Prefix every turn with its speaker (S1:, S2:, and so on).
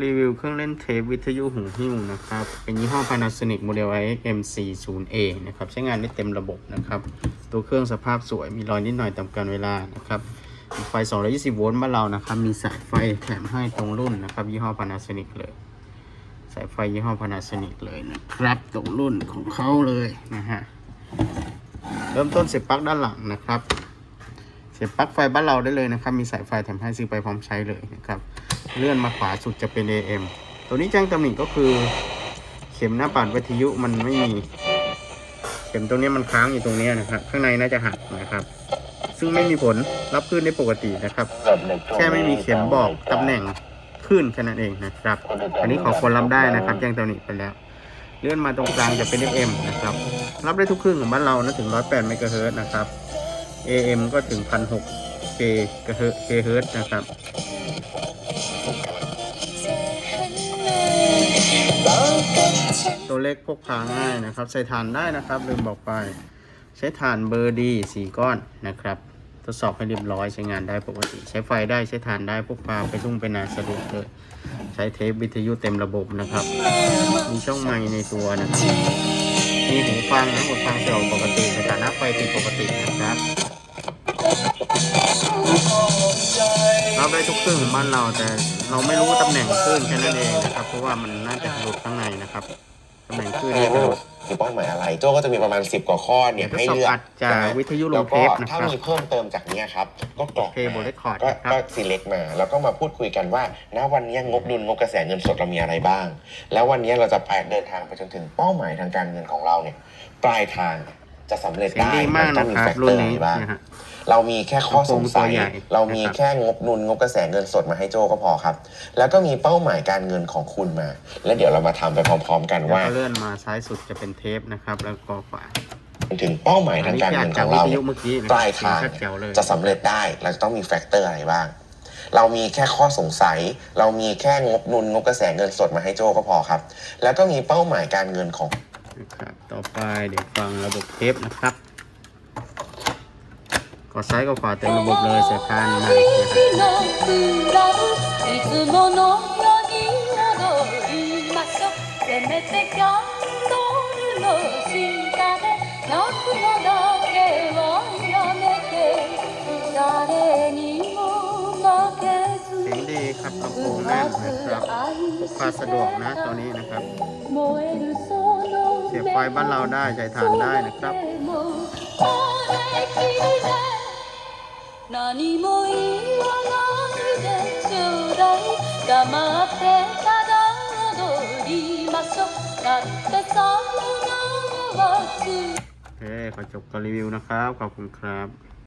S1: รีวิวเครื่องเล่นเทปวิทยุหูหิ้วนะครับ เป็นยี่ห้อ Panasonic Model IX M40A นะครับ ใช้งานได้เต็มระบบนะครับ ตัวเครื่องสภาพสวย มีรอยนิดหน่อยตามกาลเวลานะครับ ไฟ 220 โวลต์บ้านเรานะครับ มีสายไฟแถมให้ตรงรุ่นนะครับ ยี่ห้อ Panasonic เลย สายไฟยี่ห้อ Panasonic เลยนะครับ ตรงรุ่นของเขาเลยนะฮะ เริ่มต้นเสียบปลั๊กด้านหลังนะครับ เสียบปลั๊กไฟบ้านเราได้เลยนะครับ มีสายไฟแถมให้ซื้อไปพร้อมใช้เลยนะครับ เลื่อนมาขวาสุดจะเป็น AM ตัวนี้แจ้งตำหนิก็คือ เข็มหน้าปัดวิทยุมันไม่มี เข็มตรงนี้มันค้างอยู่ตรงนี้นะครับ ข้างในน่าจะหักนะครับ ซึ่งไม่มีผลรับคลื่นได้ปกตินะครับ แค่ไม่มีเข็มบอกตำแหน่งคลื่นแค่นั้นเองนะครับ อันนี้ขอคนรับได้นะครับ แจ้งตำหนิไปแล้ว เลื่อนมาตรงกลางจะเป็น FM นะครับ รับได้ทุกเครื่องของบ้านเรานะถึง 108 เมกะเฮิรตซ์นะครับ AM ก็ถึง1,600 K กะเฮิรตซ์ K เฮิรตซ์นะครับ ตัวเล็กพกพาง่ายนะครับ ใส่ถ่านได้นะครับ ลืมบอกไป ใช้ถ่านเบอร์ดีสี่ก้อนนะครับ ทดสอบให้เรียบร้อยใช้งานได้ปกติ ใช้ไฟได้ใช้ถ่านได้พกพาไปทุ่งไปนาสะดวกเลยใช้เทปวิทยุเต็มระบบนะครับ มีช่องไมค์ในตัวนะครับมีหูฟังนะหูฟังเสียวปกติสถานะไฟติดปกตินะครับ ทุกเครื่องของบ้านเรา แต่เราไม่รู้ตำแหน่งคลื่นแค่นั้นเองนะครับ เพราะว่ามันน่าจะหลุดข้างในนะครับตำแหน่งคลื่น
S2: ไม่
S1: นี่จะห
S2: รู้
S1: ลุด
S2: คือเป้าหมายอะไร โจ้ก็จะมีประมาณ 10 กว่าข้อเนี่ย
S1: เดี๋ยว
S2: ให้
S1: ทดสอบ
S2: เลือก
S1: อัดจาก
S2: นะ
S1: วิทยุล
S2: แล้ว
S1: งเท
S2: ก็
S1: ปนะ
S2: ถ้า
S1: ครับ
S2: มีเพิ่มเติมจากเนี้ยครับ ก็กรอก
S1: เพย์บนเรคคอร์ด
S2: ก็
S1: นะครับ
S2: ก็ select มา แล้วก็มาพูดคุยกันว่า ณวันนี้งบดุลงบกระแสเงินสดเรามีอะไรบ้าง แล้ววันนี้เราจะไปเดินทางไปจนถึงเป้าหมายทางการเงินของเราเนี่ยปลายทาง จะสำเร็จ
S1: เสียง
S2: ได้
S1: ดีมาก
S2: ต้
S1: นะ
S2: องมี
S1: ครับ
S2: แฟก
S1: รุ่
S2: เต
S1: น
S2: อร์อะ
S1: นี้
S2: ไรบ้าง
S1: นะฮะ
S2: เรามีแค่ข้อสงสัย
S1: ลำโพงตัวใหญ่
S2: เรามี
S1: นะครับ
S2: แค่งบดุลงบกระแสเงินสดมาให้โจ้ก็พอครับ แล้วก็มีเป้าหมายการเงินของคุณมา แล้วเดี๋ยวเรามาทำไปพร้อม ๆ กัน
S1: แล้ว
S2: ว่า
S1: ก็เลื่อนมาซ้ายสุดจะเป็นเทปนะครับ แล้วก็ขวา
S2: ถึงเป้าหมายทางการเงินของเรา
S1: อันนี้
S2: เนี่ย
S1: จากวิทยุเมื่อกี้นะ
S2: ปลายทาง
S1: เสียงชัดแจ๋วเลย
S2: จะสำเร็จได้เราจะต้องมีแฟกเตอร์อะไรบ้าง เรามีแค่ข้อสงสัย เรามีแค่งบดุลงบกระแสเงินสดมาให้โจ้ก็พอครับ แล้วก็มีเป้าหมายการเงินของ
S1: นะครับต่อไปเดี๋ยวฟังระบบเทปนะครับกดซ้ายก็ขวาเต็มระบบเลยใส่พานมาเสีงดีครับลำโพงแน่นนะครับพกพาสะดวกนะตอนนี้นะครับ เสียบไฟบ้านเราได้ใช้ฐานได้นะครับโอเคขอจบการรีวิวนะครับ ขอบคุณครับ